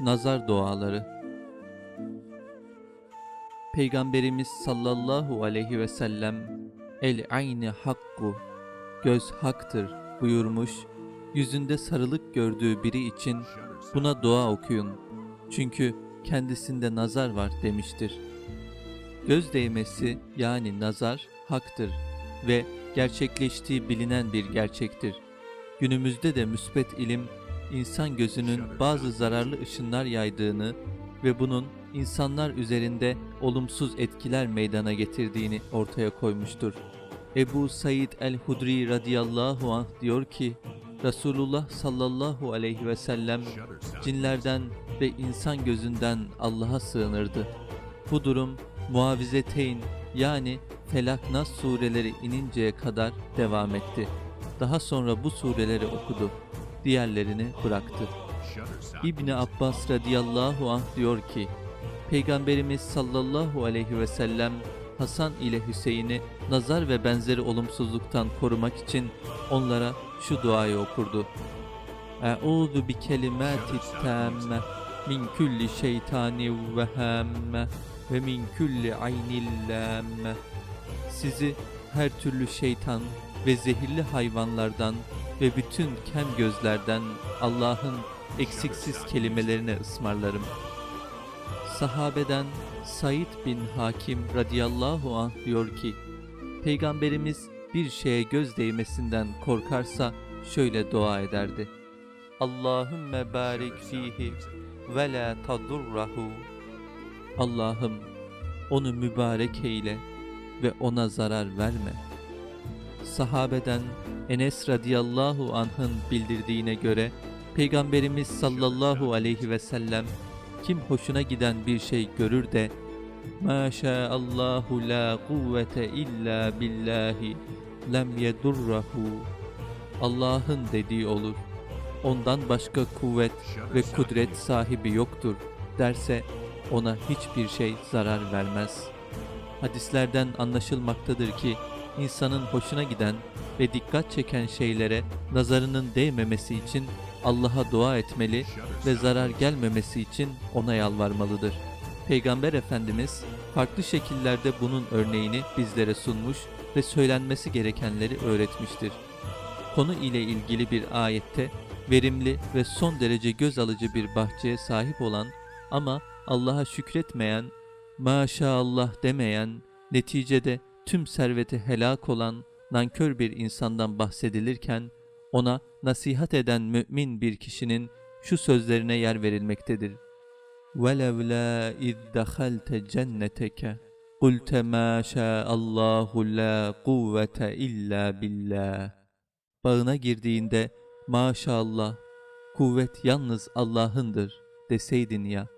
Nazar Duaları. Peygamberimiz sallallahu aleyhi ve sellem El ayni hakku Göz haktır buyurmuş. Yüzünde sarılık gördüğü biri için buna dua okuyun. Çünkü kendisinde nazar var demiştir. Göz değmesi yani nazar haktır ve gerçekleştiği bilinen bir gerçektir. Günümüzde de müsbet ilim insan gözünün bazı zararlı ışınlar yaydığını ve bunun insanlar üzerinde olumsuz etkiler meydana getirdiğini ortaya koymuştur. Ebu Said el-Hudri radıyallahu anh diyor ki, Resulullah sallallahu aleyhi ve sellem cinlerden ve insan gözünden Allah'a sığınırdı. Bu durum muavizeteyn yani Felak Nas sureleri ininceye kadar devam etti. Daha sonra bu sureleri okudu. Diğerlerini bıraktı. İbni Abbas radıyallahu anh diyor ki, Peygamberimiz sallallahu aleyhi ve sellem Hasan ile Hüseyin'i nazar ve benzeri olumsuzluktan korumak için onlara şu duayı okurdu. Eûzu bi kelimâti tâmme min kulli şeytani ve hâmme ve min kulli aynil lâmme. Sizi her türlü şeytan ve zehirli hayvanlardan ve bütün kem gözlerden Allah'ın eksiksiz kelimelerine ısmarlarım. Sahabeden Said bin Hakim radıyallahu anh diyor ki, Peygamberimiz bir şeye göz değmesinden korkarsa şöyle dua ederdi. Allahümme barik fihi ve la tadurrahu. Allah'ım onu mübarek eyle ve ona zarar verme. Sahabeden Enes radıyallahu anh'ın bildirdiğine göre Peygamberimiz sallallahu aleyhi ve sellem kim hoşuna giden bir şey görür de Maşaallahu la kuvvete illa billahi lem yedurrahu Allah'ın dediği olur. Ondan başka kuvvet ve kudret sahibi yoktur derse ona hiçbir şey zarar vermez. Hadislerden anlaşılmaktadır ki insanın hoşuna giden ve dikkat çeken şeylere nazarının değmemesi için Allah'a dua etmeli ve zarar gelmemesi için ona yalvarmalıdır. Peygamber Efendimiz farklı şekillerde bunun örneğini bizlere sunmuş ve söylenmesi gerekenleri öğretmiştir. Konu ile ilgili bir ayette verimli ve son derece göz alıcı bir bahçeye sahip olan ama Allah'a şükretmeyen, maşallah demeyen, neticede tüm serveti helak olan nankör bir insandan bahsedilirken ona nasihat eden mümin bir kişinin şu sözlerine yer verilmektedir. وَلَوْلَا اِذْ دَخَلْتَ جَنَّتَكَ قُلْتَ مَا شَاءَ اللّٰهُ لَا قُوَّةَ اِلَّا بِاللّٰهِ Bağına girdiğinde maşallah kuvvet yalnız Allah'ındır deseydin ya.